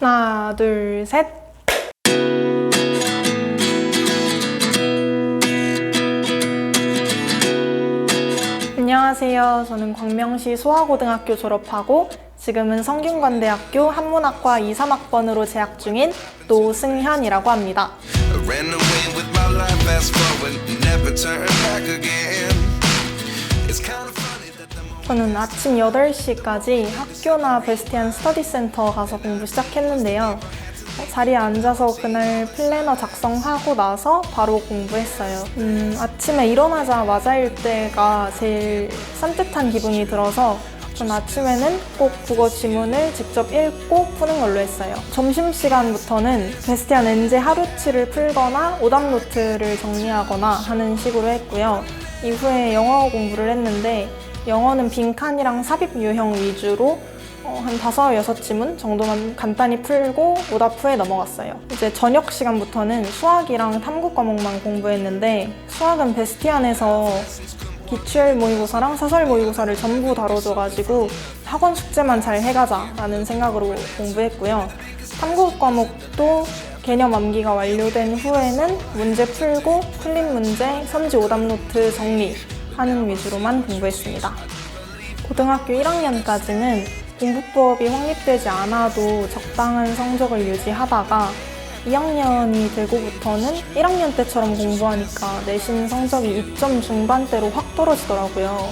하나, 둘, 셋. 안녕하세요. 저는 광명시 소아고등학교 졸업하고 지금은 성균관대학교 한문학과 2, 3학번으로 재학 중인 노승현이라고 합니다. 저는 아침 8시까지 학교나 베스티안 스터디 센터 가서 공부 시작했는데요. 어, 자리에 앉아서 그날 플래너 작성하고 나서 바로 공부했어요. 음, 아침에 일어나자마자일 때가 제일 산뜻한 기분이 들어서 전 아침에는 꼭 국어 지문을 직접 읽고 푸는 걸로 했어요. 점심시간부터는 베스티안 엔제 하루치를 풀거나 오답 노트를 정리하거나 하는 식으로 했고요. 이후에 영어 공부를 했는데 영어는 빈칸이랑 삽입 유형 위주로 어, 한 다섯 여섯 지문 정도만 간단히 풀고 오답 후에 넘어갔어요. 이제 저녁 시간부터는 수학이랑 탐구 과목만 공부했는데 수학은 베스티안에서 기출 모의고사랑 사설 모의고사를 전부 다뤄줘가지고 학원 숙제만 잘 해가자라는 생각으로 공부했고요. 탐구 과목도 개념 암기가 완료된 후에는 문제 풀고 풀린 문제, 선지 오답 노트 정리 하는 위주로만 공부했습니다. 고등학교 1학년까지는 공부법이 확립되지 않아도 적당한 성적을 유지하다가 2학년이 되고부터는 1학년 때처럼 공부하니까 내신 성적이 2점 중반대로 확 떨어지더라고요.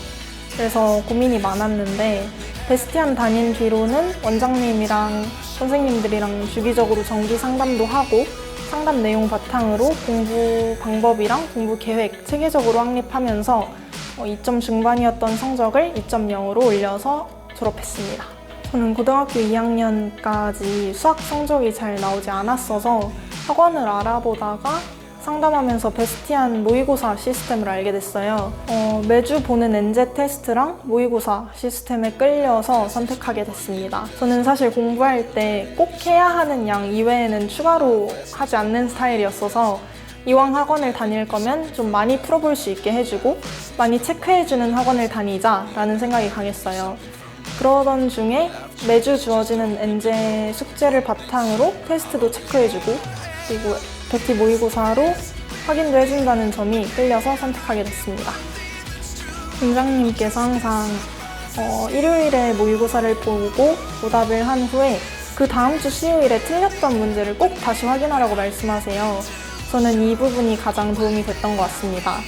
그래서 고민이 많았는데 베스티안 다닌 뒤로는 원장님이랑 선생님들이랑 주기적으로 정기 상담도 하고 상담 내용 바탕으로 공부 방법이랑 공부 계획 체계적으로 확립하면서 2점 중반이었던 성적을 2.0으로 올려서 졸업했습니다. 저는 고등학교 2학년까지 수학 성적이 잘 나오지 않았어서 학원을 알아보다가 상담하면서 베스티안 모의고사 시스템을 알게 됐어요. 어, 매주 보는 엔제 테스트랑 모의고사 시스템에 끌려서 선택하게 됐습니다. 저는 사실 공부할 때 꼭 해야 하는 양 이외에는 추가로 하지 않는 스타일이었어서 이왕 학원을 다닐 거면 좀 많이 풀어볼 수 있게 해주고 많이 체크해주는 학원을 다니자라는 생각이 강했어요. 그러던 중에 매주 주어지는 엔제 숙제를 바탕으로 테스트도 체크해주고 그리고 베티 모의고사로 확인도 해준다는 점이 끌려서 선택하게 됐습니다. 팀장님께서 항상 어, 일요일에 모의고사를 보고 오답을 한 후에 그 다음 주 수요일에 틀렸던 문제를 꼭 다시 확인하라고 말씀하세요. 저는 이 부분이 가장 도움이 됐던 것 같습니다.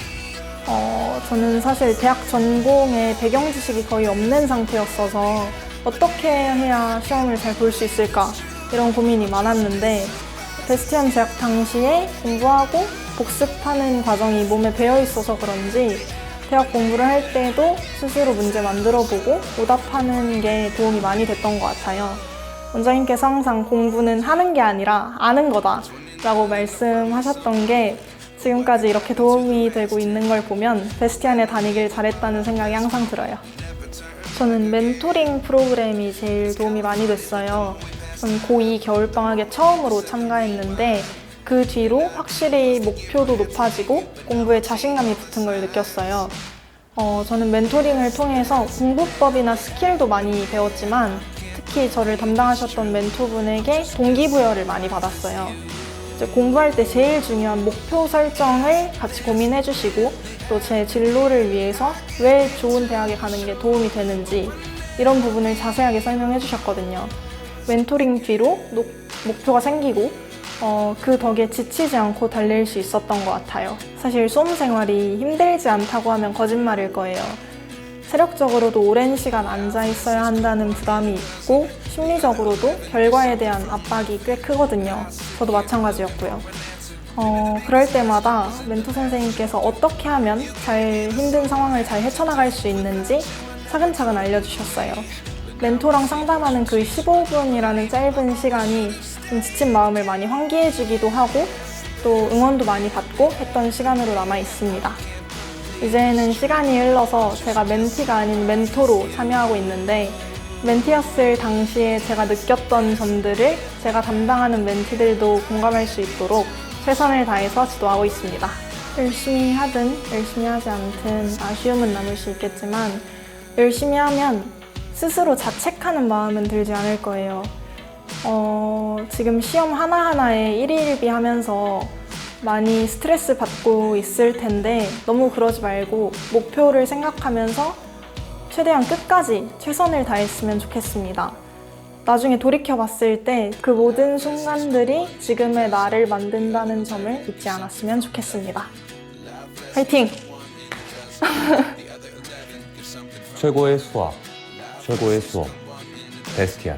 어, 저는 사실 대학 전공에 배경 지식이 거의 없는 상태였어서 어떻게 해야 시험을 잘 볼 수 있을까 이런 고민이 많았는데 베스티안 재학 당시에 공부하고 복습하는 과정이 몸에 배어 있어서 그런지 대학 공부를 할 때도 스스로 문제 만들어 보고 오답하는 게 도움이 많이 됐던 것 같아요. 원장님께서 항상 공부는 하는 게 아니라 아는 거다 라고 말씀하셨던 게 지금까지 이렇게 도움이 되고 있는 걸 보면 베스티안에 다니길 잘했다는 생각이 항상 들어요. 저는 멘토링 프로그램이 제일 도움이 많이 됐어요. 전 고2 겨울방학에 처음으로 참가했는데 그 뒤로 확실히 목표도 높아지고 공부에 자신감이 붙은 걸 느꼈어요. 어, 저는 멘토링을 통해서 공부법이나 스킬도 많이 배웠지만 특히 저를 담당하셨던 멘토분에게 동기부여를 많이 받았어요. 이제 공부할 때 제일 중요한 목표 설정을 같이 고민해 주시고 또 제 진로를 위해서 왜 좋은 대학에 가는 게 도움이 되는지 이런 부분을 자세하게 설명해 주셨거든요. 멘토링 뒤로 노- 목표가 생기고 어, 그 덕에 지치지 않고 달릴 수 있었던 것 같아요. 사실 수험 생활이 힘들지 않다고 하면 거짓말일 거예요. 체력적으로도 오랜 시간 앉아 있어야 한다는 부담이 있고 심리적으로도 결과에 대한 압박이 꽤 크거든요. 저도 마찬가지였고요. 어, 그럴 때마다 멘토 선생님께서 어떻게 하면 잘 힘든 상황을 잘 헤쳐나갈 수 있는지 차근차근 알려주셨어요. 멘토랑 상담하는 그 15분이라는 짧은 시간이 좀 지친 마음을 많이 환기해주기도 하고 또 응원도 많이 받고 했던 시간으로 남아 있습니다. 이제는 시간이 흘러서 제가 멘티가 아닌 멘토로 참여하고 있는데 멘티였을 당시에 제가 느꼈던 점들을 제가 담당하는 멘티들도 공감할 수 있도록 최선을 다해서 지도하고 있습니다. 열심히 하든 열심히 하지 않든 아쉬움은 남을 수 있겠지만 열심히 하면 스스로 자책하는 마음은 들지 않을 거예요. 어, 어, 지금 시험 하나하나에 일일비 하면서 많이 스트레스 받고 있을 텐데 너무 그러지 말고 목표를 생각하면서 최대한 끝까지 최선을 다했으면 좋겠습니다. 나중에 돌이켜 봤을 때 그 모든 순간들이 지금의 나를 만든다는 점을 잊지 않았으면 좋겠습니다. 화이팅! 최고의 수학, 최고의 수업, 베스티안.